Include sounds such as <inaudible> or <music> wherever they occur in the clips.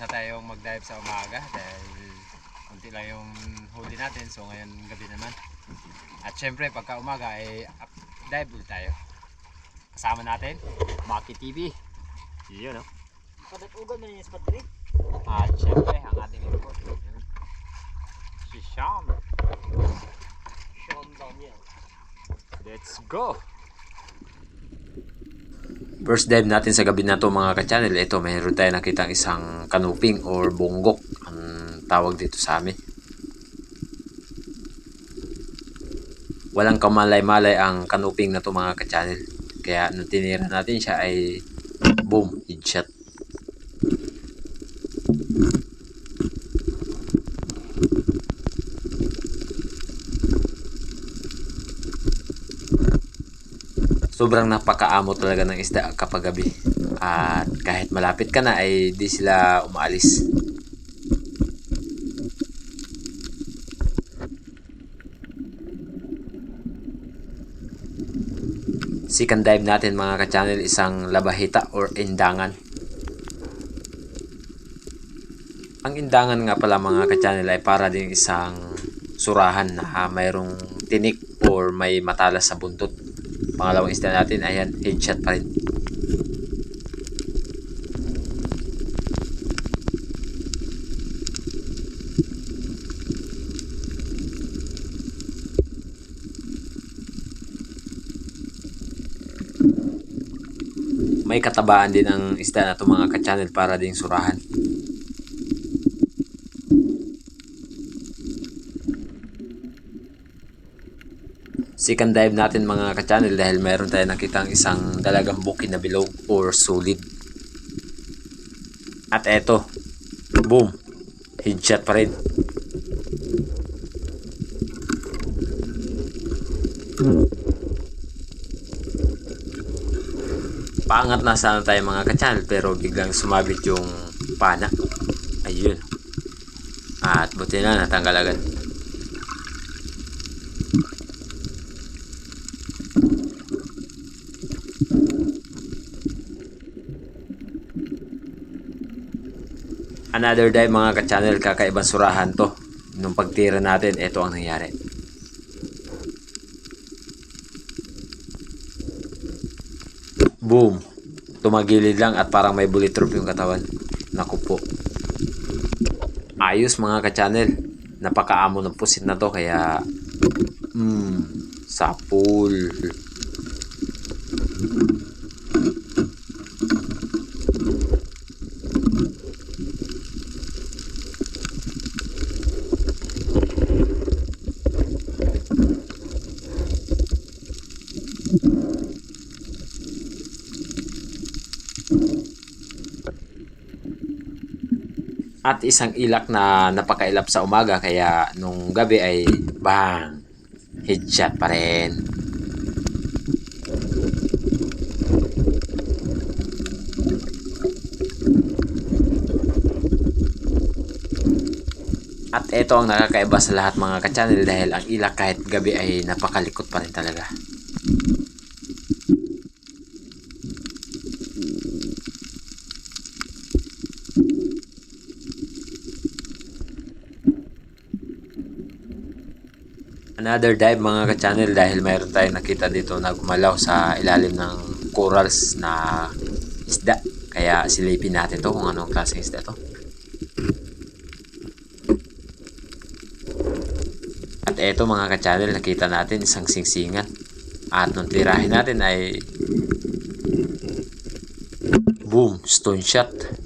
na tayong mag-dive sa umaga dahil konti lang yung huli natin. So ngayon gabi naman. At syempre pagka umaga ay up, dive ulit tayo. Kasama natin, Maki TV. Yun no? Padat-ugan mo na yung spot rin. At syempre ang ating report. Si Sean. Sean Daniel. Let's go! First dive natin sa gabi na to mga ka-channel. Ito, mayroon tayo nakitang isang kanuping or bonggok ang tawag dito sa amin. Walang kamalay-malay ang kanuping na to mga ka-channel. Kaya nung tinira natin siya ay boom, headshot. Sobrang napakaamo talaga ng isda kapag gabi. At kahit malapit ka na ay di sila umaalis. Second dive natin mga ka-channel isang labahita or indangan. Ang indangan nga pala mga ka-channel ay para din isang surahan na mayroong tinik or may matalas sa buntot pangalawang isda natin. Ayan headshot pa rin. May katabaan din ang isda na to mga ka-channel para ding surahan second dive natin mga ka-channel dahil meron tayo nakitang isang dalagang bukin na bilog or solid. At eto, boom, headshot pa rin. Paangat na sana tayo mga ka-channel pero biglang sumabit yung pana. Ayun. At buti na natanggal agad. Another dive mga ka-channel, kakaibang surahan to. Nung pagtira natin, ito ang nangyari. Boom! Tumagilid lang at parang may bulletproof yung katawan. Naku po. Ayos mga ka-channel. Napakaamo ng pusit na to kaya... Hmm, sapul. At isang ilak na napakailap sa umaga kaya nung gabi ay bang headshot pa rin. At ito ang nakakaiba sa lahat mga ka-channel dahil ang ilak kahit gabi ay napakalikot pa rin talaga Another dive mga ka-channel dahil mayroon tayong nakita dito na gumalaw sa ilalim ng corals na isda. Kaya silipin natin to kung anong klaseng isda to. At eto mga ka-channel nakita natin isang singsingan. At nung tirahin natin ay boom, stone shot.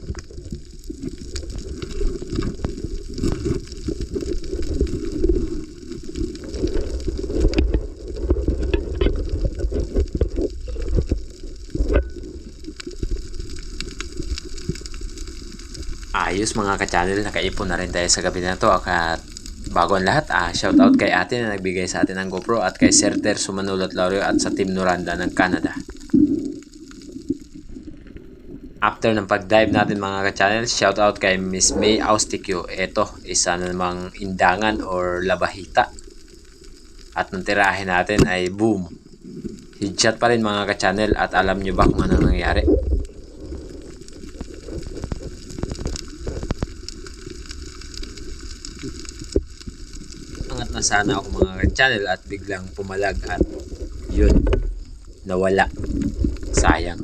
Ayos mga ka-channel, nakaipon na rin tayo sa gabi na to at bago ang lahat, ah, shout out kay ate na nagbigay sa atin ng GoPro at kay Sir Ter Sumanulot Laureo at sa Team Noranda ng Canada. After ng pag-dive natin mga ka-channel, shout out kay Miss May Austikyo. Ito, isa na namang indangan or labahita. At nung tirahin natin ay boom, Headshot pa rin mga ka-channel at alam nyo ba kung ano nangyari? Angat na sana ako mga ka-channel at biglang pumalag at yun, nawala. Sayang.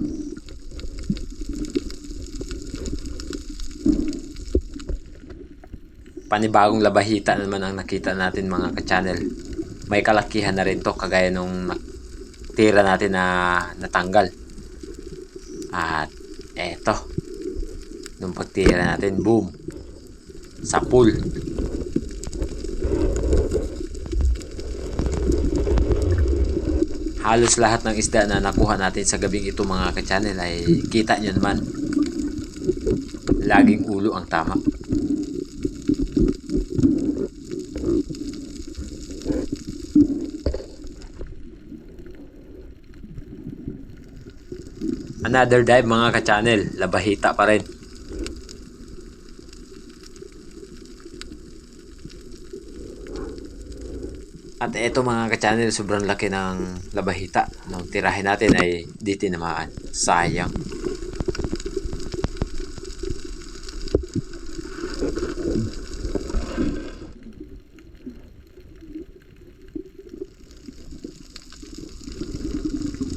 Panibagong labahita naman ang nakita natin mga ka-channel. May kalakihan na rin to kagaya nung tira natin na natanggal. At eto. Nung pagtira natin, boom. Sa pool. Halos lahat ng isda na nakuha natin sa gabing ito mga ka-channel ay kita nyo naman. Laging ulo ang tama. Another dive mga ka-channel. Labahita pa rin. At eto mga ka-channel, sobrang laki ng labahita. Nung tirahin natin ay di tinamaan. Sayang.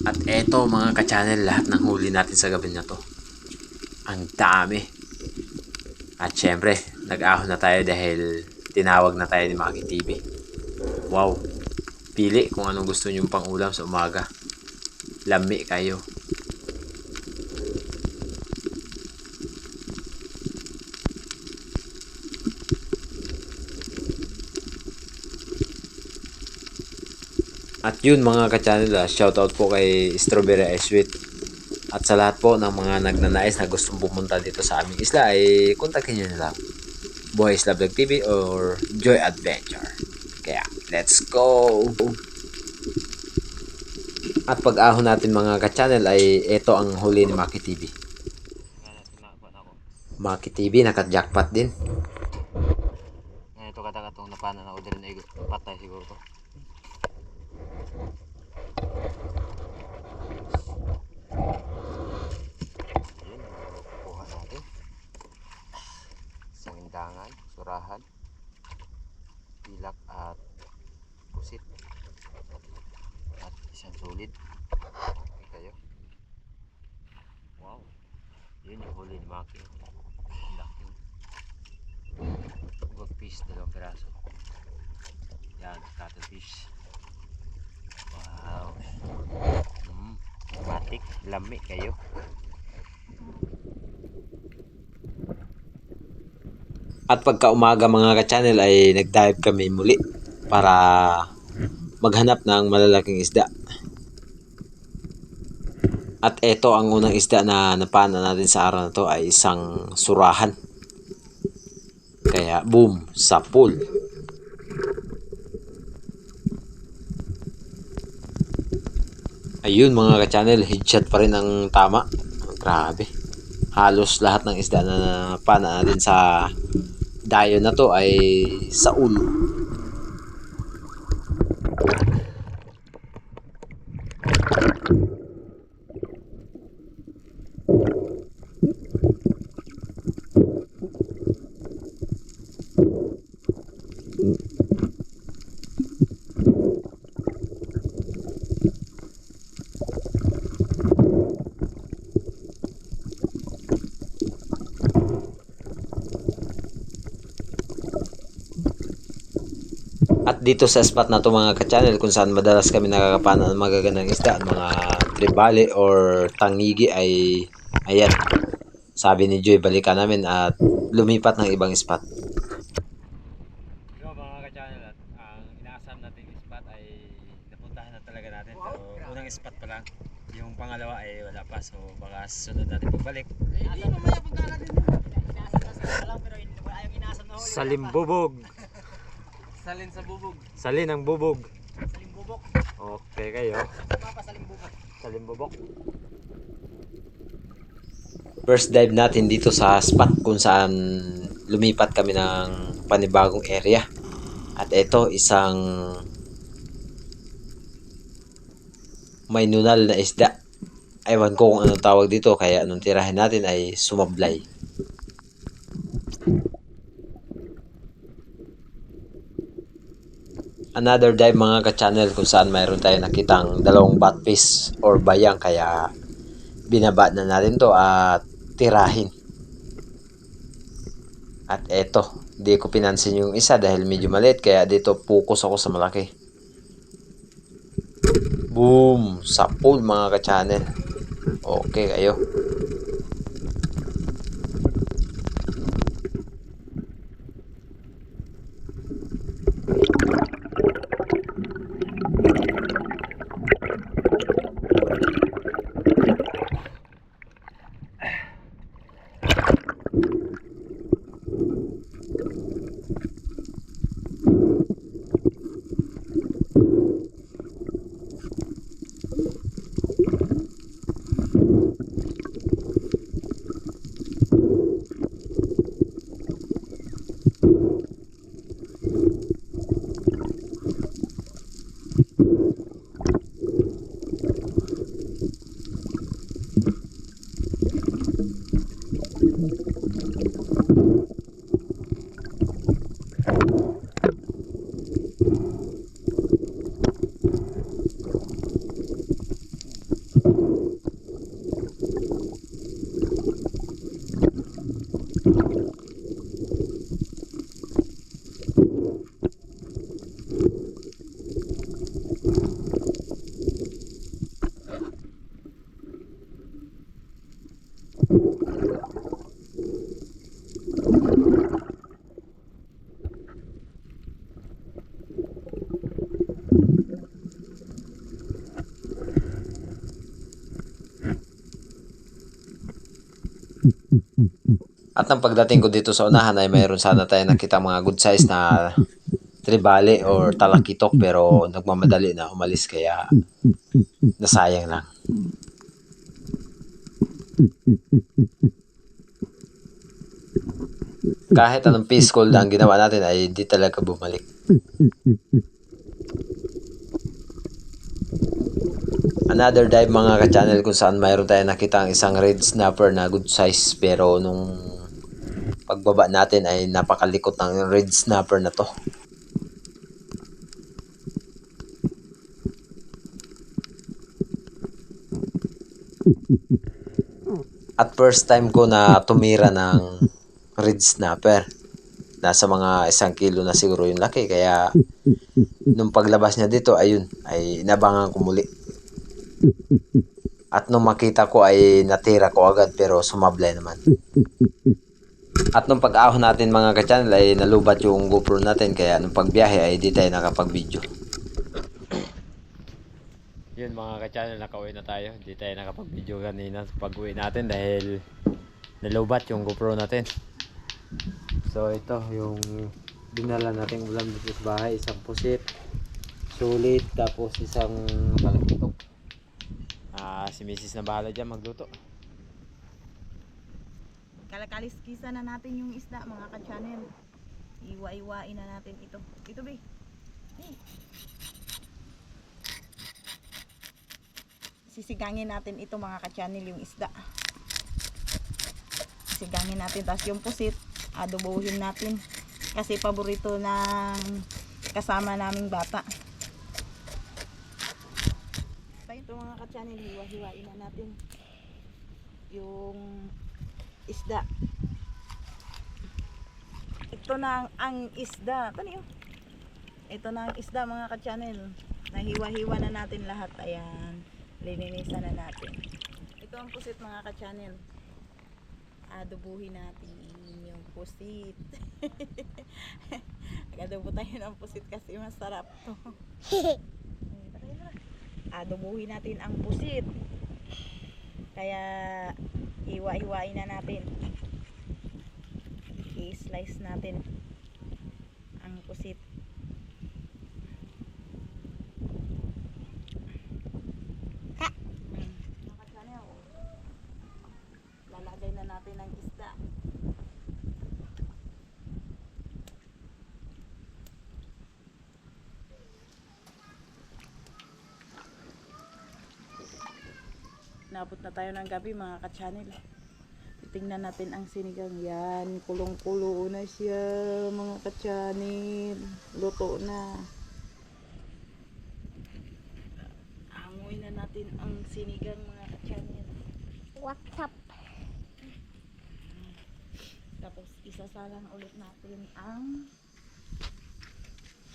At eto mga ka-channel, lahat ng huli natin sa gabi na to. Ang dami. At syempre, nag-ahon na tayo dahil tinawag na tayo ni Maki TV. Wow. Pili kung anong gusto nyong pang ulam sa umaga. Lami kayo. At yun mga ka-channel, ah, shoutout po kay Strawberry Ice Sweet. At sa lahat po ng mga nagnanais na gustong pumunta dito sa aming isla ay kontakin nyo na lang. Boys Love Vlog TV or Joy Adventure. Let's go! At pag-ahon natin mga ka-channel ay ito ang huli ni Maki TV. Maki TV, naka-jackpot din. Nga ito kata katong napana na ako din ay patay siguro to. Yun, kukuha natin. Isang indangan, surahan, pilak at pusit. At solid. Okay kayo. Wow. Yun yung huli ni Maki. Ang Laki. Goldfish, dalawang piraso. Yan, cuttlefish. Wow. Mm, matik, lami kayo. At pagka umaga mga ka-channel ay nag-dive kami muli para maghanap ng malalaking isda. At ito ang unang isda na napana natin sa araw na to ay isang surahan. Kaya boom, sa pool. Ayun mga ka-channel, headshot pa rin ang tama. Grabe. Halos lahat ng isda na napana natin sa dayo na to ay sa ulo. At dito sa spot na to mga ka-channel kung saan madalas kami nakakapana ng magagandang isda, mga tribali or tangigi ay ayan. Sabi ni Joy balikan namin at lumipat ng ibang spot. Mga ka-channel at ang inaasam nating spot ay napuntahan na talaga natin pero unang spot pa lang. Yung pangalawa ay wala pa so baka sunod natin pagbalik. Salimbubog. Salin sa bubog. Salin ang bubog. Salimbubok. Okay kayo. Mapa salimbubok. Salimbubog. First dive natin dito sa spot kung saan lumipat kami ng panibagong area. At ito isang may nunal na isda. Ewan ko kung anong tawag dito kaya anong tirahin natin ay sumablay. Another dive mga ka-channel kung saan mayroon tayo nakitang dalawang batfish or bayang kaya binaba na natin to at tirahin. At eto, di ko pinansin yung isa dahil medyo maliit kaya dito focus ako sa malaki. Boom! Sa pool mga ka-channel. Okay kayo. Ang pagdating ko dito sa unahan ay mayroon sana tayo nakita mga good size na tribali or talakitok pero nagmamadali na umalis kaya nasayang lang. Kahit anong peace call na ang ginawa natin ay hindi talaga bumalik. Another dive mga ka-channel kung saan mayroon tayo nakita ang isang red snapper na good size pero nung pagbaba natin ay napakalikot ng red snapper na to. <laughs> At first time ko na tumira ng red snapper. Nasa mga isang kilo na siguro yung laki. Kaya <laughs> nung paglabas niya dito, ayun, ay inabangan ko muli. <laughs> At nung makita ko ay natira ko agad pero sumablay naman. At nung pag-ahon natin mga ka-channel ay nalubat yung GoPro natin kaya nung pagbiyahe ay di tayo nakapag-video. Yun mga ka-channel, nakauwi na tayo. Di tayo nakapag-video kanina pag-uwi natin dahil nalubat yung GoPro natin. So ito yung dinala nating ulam dito sa bahay. Isang pusit, sulit, tapos isang talakitok. Ah, si Mrs. na bahala dyan magluto. Kalakaliskisa na natin yung isda mga ka-channel. Iwa-iwain na natin ito. Ito be. Sisigangin natin ito mga ka-channel yung isda. Sisigangin natin. Tapos yung pusit, adobohin natin. Kasi paborito ng kasama naming bata. Ito mga ka-channel, hiwa-hiwain na natin yung isda. Ito na ang, ang isda. Ito niyo. Ito na ang isda mga ka-channel. Nahiwa-hiwa na natin lahat. Ayan. Lininisan na natin. Ito ang pusit mga ka-channel. Adobuhin natin yung pusit. <laughs> Nagadobo tayo ng pusit kasi masarap to. <laughs> Adobuhin natin ang pusit. Kaya iwa-iwain na natin. I-slice natin ang pusit. Mm. Mga channel, lalagay na natin ang isda. Nabot na tayo ng gabi mga ka-channel. Tingnan natin ang sinigang. Yan, kulong-kulo na siya mga ka-channel. Luto na. Hanguin na natin ang sinigang mga ka-channel. What's up? Tapos isasalang ulit natin ang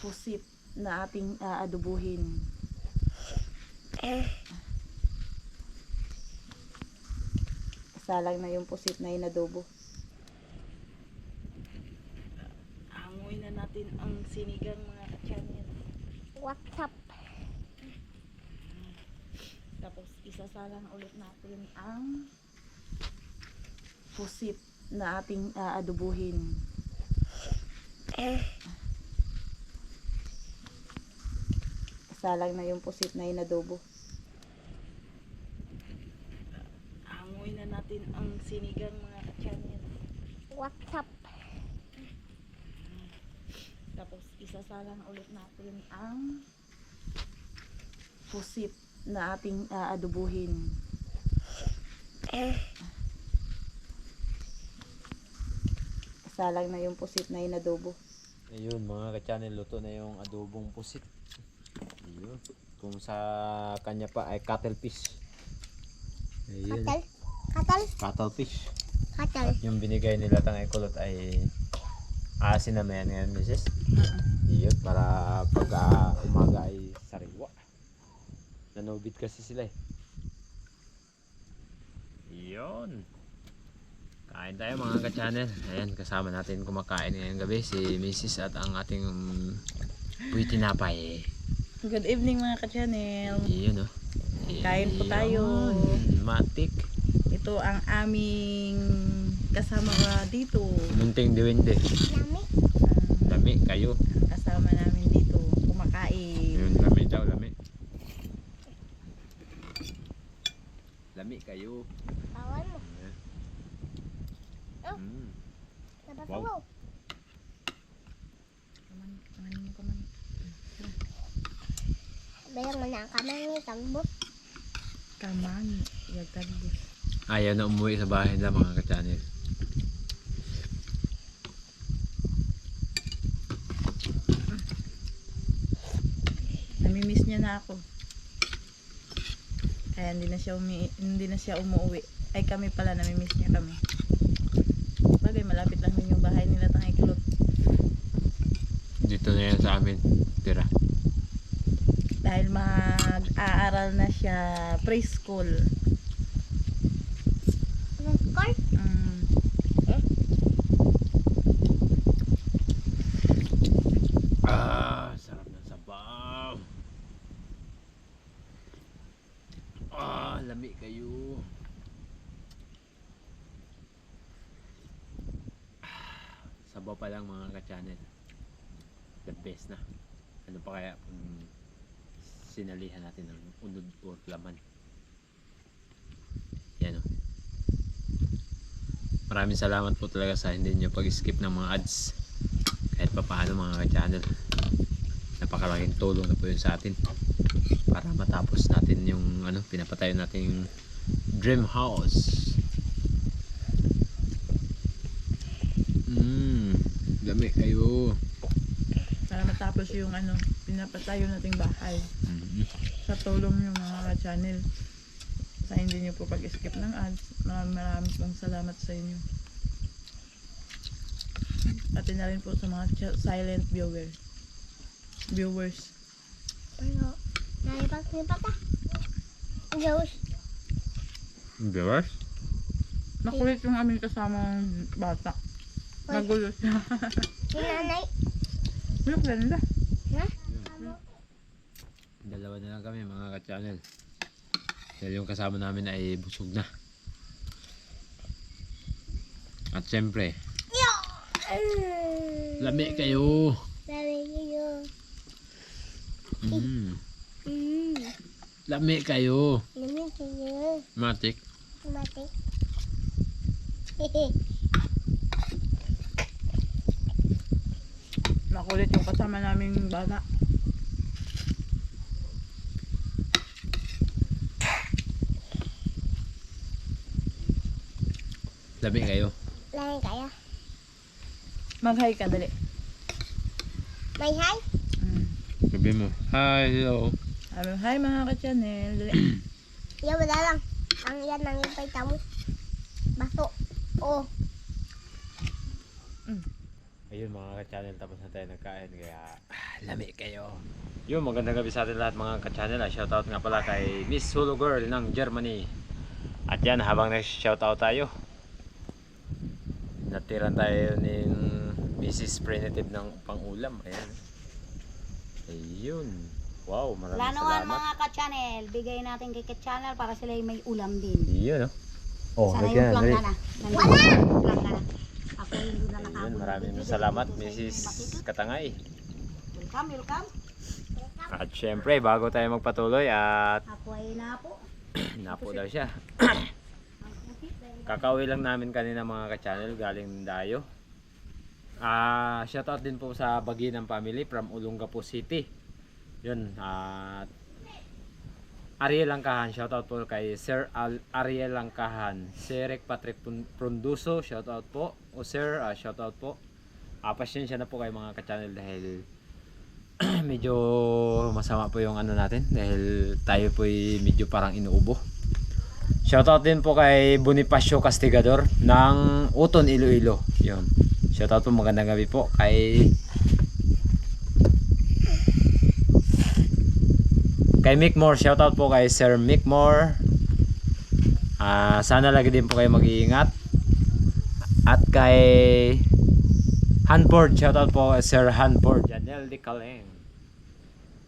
pusit na ating aadubuhin. Salang na yung pusit na inadobo. Hanguin na natin ang sinigang mga ka-channel. What's up? Tapos isasalang ulit natin ang pusit na ating aadubuhin. Salang na yung pusit na inadobo. Hanguin na natin ang sinigang mga ka-channel. What's up? Tapos isasalang ulit natin ang pusit na ating aadubuhin. Salang na yung pusit na inadobo. Ayun mga ka-channel, luto na yung adobong pusit. Ayun. Kung sa kanya pa ay cuttlefish. Ayun. Katal? Katal? Cuttlefish. Katal. At yung binigay nila tang kulot ay asin na yan ngayon, Mrs. Iyon, para pag ah, umaga ay sariwa. Nanobit kasi sila eh. Iyon. Kain tayo mga ka-channel. Ayan, kasama natin kumakain ngayong gabi si Mrs. at ang ating um, buhay tinapay. Good evening mga ka-channel. Iyon oh. Kain po tayo. Matik. Ito ang aming kasama dito. Munting diwinde. Lami. Ang Lami kayo. kasama namin dito kumakain. Yun, lami daw, lami. Lami kayo. Bawal mo. Mm. Nabasawaw. Kaman, kaman mo, kaman. Bayang mo na ang kamay ni Tambo. Kaman, yag talbos. Ayaw na umuwi sa bahay nila mga ka-channel. Namimiss niya na ako. Kaya hindi na siya umi hindi na siya umuwi. Ay kami pala namimiss niya kami. Bagay malapit lang din yung bahay nila tang iklot. Dito na yan sa amin. Tira. Dahil mag-aaral na siya preschool. Nagkol? Mm. Ah, sarap ng sabaw. Ah, lami kayo. Sabaw pa lang mga ka-channel. The best na. Ano pa kaya kung sinalihan natin ng unod or laman. Yan o. Maraming salamat po talaga sa hindi nyo pag-skip ng mga ads kahit pa paano mga ka-channel napakalaking tulong na po yun sa atin para matapos natin yung ano pinapatayo natin yung dream house mm dami kayo Para matapos yung ano, pinapatayo nating bahay. mm Sa tulong yung mga ka-channel. Sa hindi niyo po pag-skip ng ads. Maraming maraming pong salamat sa inyo. Pati na rin po sa mga silent viewer. Viewers. Ano? Nalipat ni Papa. Diyos. viewers Makulit yung aming kasamang bata. Nagulo siya. <laughs> Si nanay. Look, ganda. Ha? dalawa na lang kami mga ka-channel dahil yung kasama namin ay busog na at syempre lami kayo Sabi niyo. mm. Hmm. lami kayo Lami kayo. matik Mati. <laughs> ulit yung kasama naming bata. Labi kayo. Labi kayo. Mag-hi ka, dali. May hi? Mm. Sabi mo, hi, hello. Sabi hi mga ka-channel. Dali. Yan, wala lang. Ang yan, ang ipay tamo. Baso. Oh. Mga ka-channel, tapos na tayo nagkain kaya ah, lami kayo. Yun, magandang gabi sa atin lahat mga ka-channel. Ah, Shoutout nga pala kay Miss Solo Girl ng Germany. At yan, habang nag-shoutout tayo, natiran tayo ni Mrs. Primitive ng pangulam. Ayan. Ayun. Wow, maraming Wala naman salamat. mga ka-channel. Bigay natin kay ka-channel para sila ay may ulam din. Yun, oh. Oh, Sana lagyan, yung dali. plangka na. Wala! Plangka na. Ako hindi na maraming salamat, Mrs. Katangay. Welcome, welcome. At syempre, bago tayo magpatuloy at Ako ay napo. <clears throat> napo daw siya. <coughs> Kakauwi lang namin kanina mga ka-channel galing Dayo. Ah, shoutout din po sa Baginang family from Olongapo City. 'Yun, at Ariel Langkahan, shoutout po kay Sir Al Ariel Langkahan. Sir Patrick Prunduso, shoutout po. O Sir, ah, shoutout po. Ah, pasensya na po kay mga ka-channel dahil <clears throat> medyo masama po yung ano natin dahil tayo po medyo parang inuubo. Shoutout din po kay Bonifacio Castigador ng Uton Iloilo. Yun. Shoutout po magandang gabi po kay kay Mick Moore. Shoutout po kay Sir Mick Moore. Ah, sana lagi din po kayo mag-iingat. At kay Hanford, shoutout po kay Sir Hanford. Janelle Di Caleng.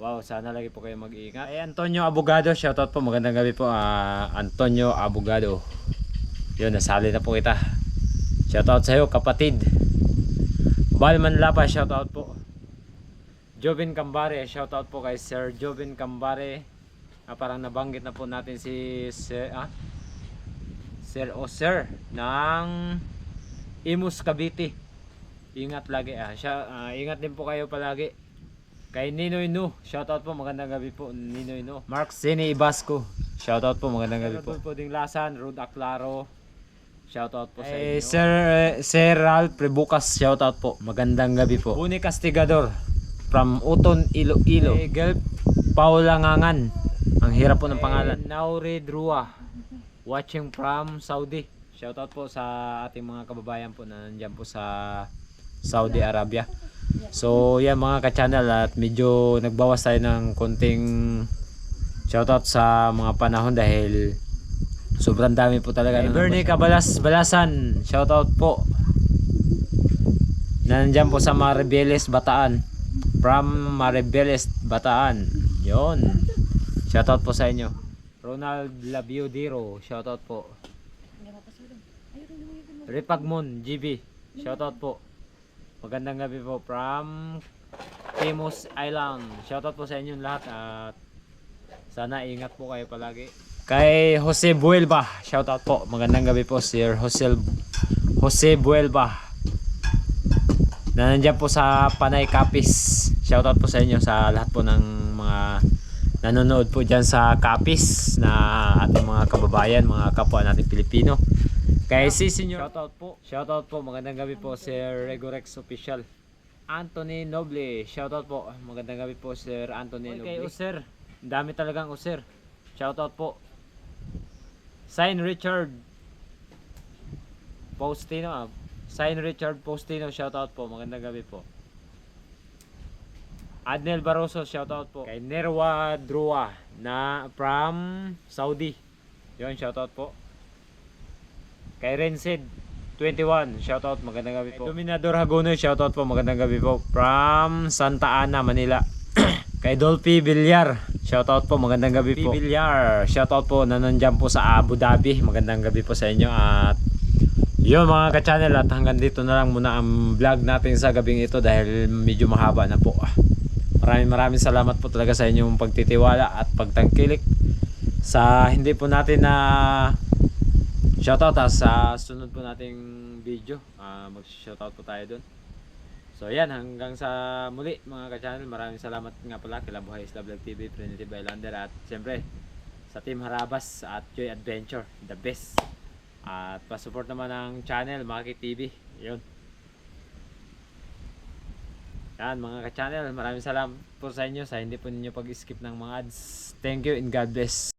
Wow, sana lagi po kayo mag-iingat. Eh, Antonio Abogado, shoutout po. Magandang gabi po, ah, Antonio Abogado. Yun, nasali na po kita. Shoutout sa iyo, kapatid. Balman Lapa, shoutout po. Jovin Cambare, shoutout po kay Sir Jovin Cambare. Ah, parang nabanggit na po natin si Sir, ah, Sir o Sir ng Imus Cavite. Ingat lagi ah. Siya, ah, ingat din po kayo palagi. Kay Ninoy Nu, shoutout po, magandang gabi po Ninoy Nu. Mark Zini Ibasco, shoutout po, magandang gabi po. po ding Lasan, Rod Aclaro, shoutout po sa inyo. Sir, Sir Ralph Prebucas, shoutout po, magandang gabi po. Buni Castigador, from Uton, Iloilo. Kay Gelb Paula Ngangan, ang hirap po ng pangalan. Nauri Drua, watching from Saudi. Shoutout po sa ating mga kababayan po na nandyan po sa Saudi Arabia. So yan mga ka-channel at medyo nagbawas tayo ng konting shoutout sa mga panahon dahil sobrang dami po talaga. ng Bernie Cabalas Balasan, shoutout po. Nandiyan po sa Maribeles Bataan. From Maribeles Bataan. Yon. Shoutout po sa inyo. Ronald Labiodiro, shoutout po. Ripagmon, GB, shoutout po. Magandang gabi po from Timos Island. Shoutout po sa inyong lahat at sana ingat po kayo palagi. Kay Jose Buelba, shoutout po. Magandang gabi po Sir Jose Jose Buelba. Na nandiyan po sa Panay Kapis. Shoutout po sa inyo sa lahat po ng mga nanonood po dyan sa Kapis na ating mga kababayan, mga kapwa natin Pilipino. Kay si Senior. Shoutout po. Shoutout po. Magandang gabi po Sir Regorex Official. Anthony Noble. Shoutout po. Magandang gabi po Sir Anthony Noble. Kay User. Ang dami talagang User. Shoutout po. Sign Richard Postino. ah. Sign Richard Postino. Shoutout po. Magandang gabi po. Adnel Barroso, shoutout po. Kay Nerwa Drua na from Saudi. Yun, shoutout po. Kay Rensid 21, shoutout, magandang gabi po. Kay Dominador Hagonoy, shoutout po, magandang gabi po. From Santa Ana, Manila. <clears throat> Kay Dolphy Villar, shoutout po, magandang gabi po. Villar, shoutout po, na nandyan po sa Abu Dhabi. Magandang gabi po sa inyo at yun mga ka-channel at hanggang dito na lang muna ang vlog natin sa gabing ito dahil medyo mahaba na po. Maraming maraming salamat po talaga sa inyong pagtitiwala at pagtangkilik sa hindi po natin na shoutout ha, sa sunod po nating video. Ah, mag-shoutout po tayo dun. So yan, hanggang sa muli mga ka-channel. Maraming salamat nga pala kila Buhay Isla Vlog TV, Primitive Islander at siyempre sa Team Harabas at Joy Adventure, the best. At pa-support naman ng channel, Maki TV. Yun. Yan mga ka-channel, maraming salamat po sa inyo sa hindi po ninyo pag-skip ng mga ads. Thank you and God bless.